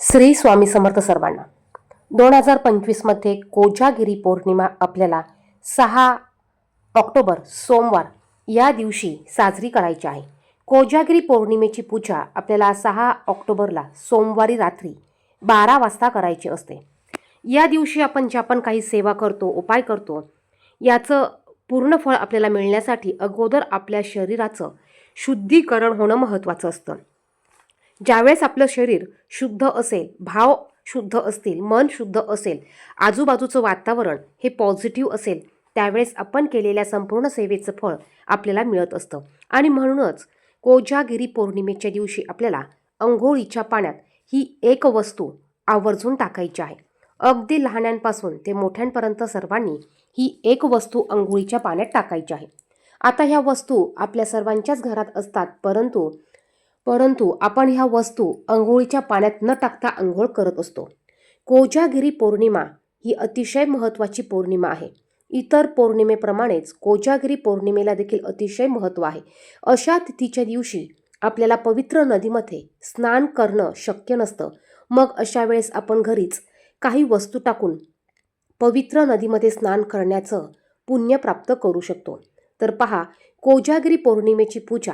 श्री स्वामी समर्थ सर्वांना दोन हजार पंचवीसमध्ये कोजागिरी पौर्णिमा आपल्याला सहा ऑक्टोबर सोमवार या दिवशी साजरी करायची आहे. कोजागिरी पौर्णिमेची पूजा आपल्याला सहा ऑक्टोबरला सोमवारी रात्री बारा वाजता करायची असते. या दिवशी आपण ज्या पण काही सेवा करतो उपाय करतो याचं पूर्ण फळ आपल्याला मिळण्यासाठी अगोदर आपल्या शरीराचं शुद्धीकरण होणं महत्त्वाचं असतं. ज्यावेळेस आपलं शरीर शुद्ध असेल भाव शुद्ध असतील मन शुद्ध असेल आजूबाजूचं वातावरण हे पॉझिटिव्ह असेल त्यावेळेस आपण केलेल्या संपूर्ण सेवेचं फळ आपल्याला मिळत असतं. आणि म्हणूनच कोजागिरी पौर्णिमेच्या दिवशी आपल्याला अंघोळीच्या पाण्यात ही एक वस्तू आवर्जून टाकायची आहे. अगदी लहानांपासून ते मोठ्यांपर्यंत सर्वांनी ही एक वस्तू अंघोळीच्या पाण्यात टाकायची आहे. आता ह्या वस्तू आपल्या सर्वांच्याच घरात असतात परंतु परंतु आपण ह्या वस्तू अंघोळीच्या पाण्यात न टाकता अंघोळ करत असतो. कोजागिरी पौर्णिमा ही अतिशय महत्त्वाची पौर्णिमा आहे. इतर पौर्णिमेप्रमाणेच कोजागिरी पौर्णिमेला देखील अतिशय महत्त्व आहे. अशा तिथीच्या दिवशी आपल्याला पवित्र नदीमध्ये स्नान करणं शक्य नसतं. मग अशा वेळेस आपण घरीच काही वस्तू टाकून पवित्र नदीमध्ये स्नान करण्याचं पुण्य प्राप्त करू शकतो. तर पहा कोजागिरी पौर्णिमेची पूजा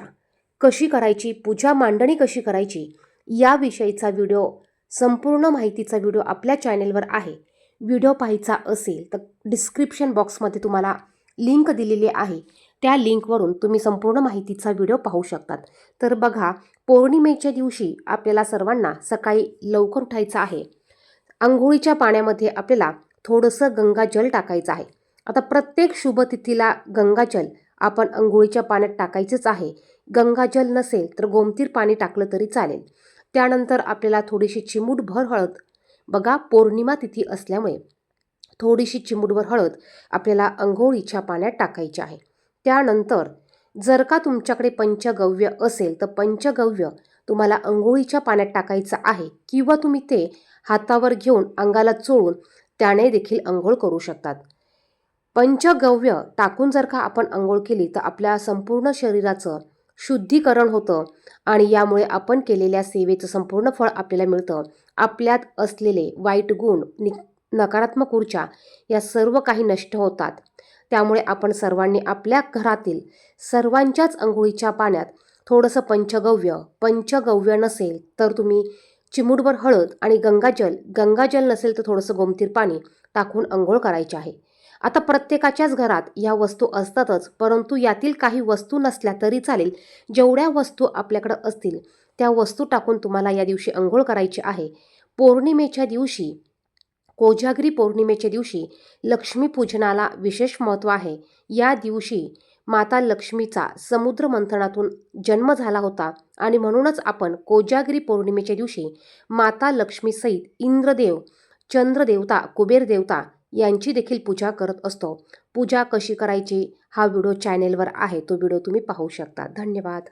कशी करायची पूजा मांडणी कशी करायची याविषयीचा व्हिडिओ संपूर्ण माहितीचा व्हिडिओ आपल्या चॅनेलवर आहे. व्हिडिओ पाहायचा असेल तर डिस्क्रिप्शन बॉक्समध्ये तुम्हाला लिंक दिलेली आहे. त्या लिंकवरून तुम्ही संपूर्ण माहितीचा व्हिडिओ पाहू शकतात. तर बघा पौर्णिमेच्या दिवशी आपल्याला सर्वांना सकाळी लवकर उठायचं आहे. आंघोळीच्या पाण्यामध्ये आपल्याला थोडंसं गंगाजल टाकायचं आहे. आता प्रत्येक शुभतिथीला गंगाजल आपण अंघोळीच्या पाण्यात टाकायचंच आहे. गंगाजल नसेल तर गोमतीर पाणी टाकलं तरी चालेल. त्यानंतर आपल्याला थोडीशी चिमूटभर हळद. बघा पौर्णिमा तिथी असल्यामुळे थोडीशी चिमूटभर हळद आपल्याला अंघोळीच्या पाण्यात टाकायची आहे. त्यानंतर जर का तुमच्याकडे पंचगव्य असेल तर पंचगव्य तुम्हाला अंघोळीच्या पाण्यात टाकायचं आहे किंवा तुम्ही ते हातावर घेऊन अंगाला चोळून त्याने देखील अंघोळ करू शकतात. पंचगव्य टाकून जर का आपण अंघोळ केली तर आपल्या संपूर्ण शरीराचं शुद्धीकरण होतं आणि यामुळे आपण केलेल्या सेवेचं संपूर्ण फळ आपल्याला मिळतं. आपल्यात असलेले वाईट गुण नि नकारात्मक ऊर्जा या सर्व काही नष्ट होतात. त्यामुळे आपण सर्वांनी आपल्या घरातील सर्वांच्याच अंघोळीच्या पाण्यात थोडंसं पंचगव्य पंचगव्य नसेल तर तुम्ही चिमूटभर हळद आणि गंगाजल गंगाजल नसेल तर थोडंसं गोमतीर पाणी टाकून अंघोळ करायचे आहे. आता प्रत्येकाच्याच घरात या वस्तू असतातच परंतु यातील काही वस्तू नसल्या तरी चालेल. जेवढ्या वस्तू आपल्याकडं असतील त्या वस्तू टाकून तुम्हाला या दिवशी अंघोळ करायची आहे. पौर्णिमेच्या दिवशी कोजागिरी पौर्णिमेच्या दिवशी लक्ष्मीपूजनाला विशेष महत्त्व आहे. या दिवशी माता लक्ष्मीचा समुद्र मंथनातून जन्म झाला होता आणि म्हणूनच आपण कोजागिरी पौर्णिमेच्या दिवशी माता लक्ष्मीसहित इंद्रदेव चंद्रदेवता कुबेर देवता यांची देखील पूजा करत असतो. पूजा कशी करायची? हा व्हिडिओ चॅनेलवर आहे. तो व्हिडिओ तुम्ही पाहू शकता. धन्यवाद.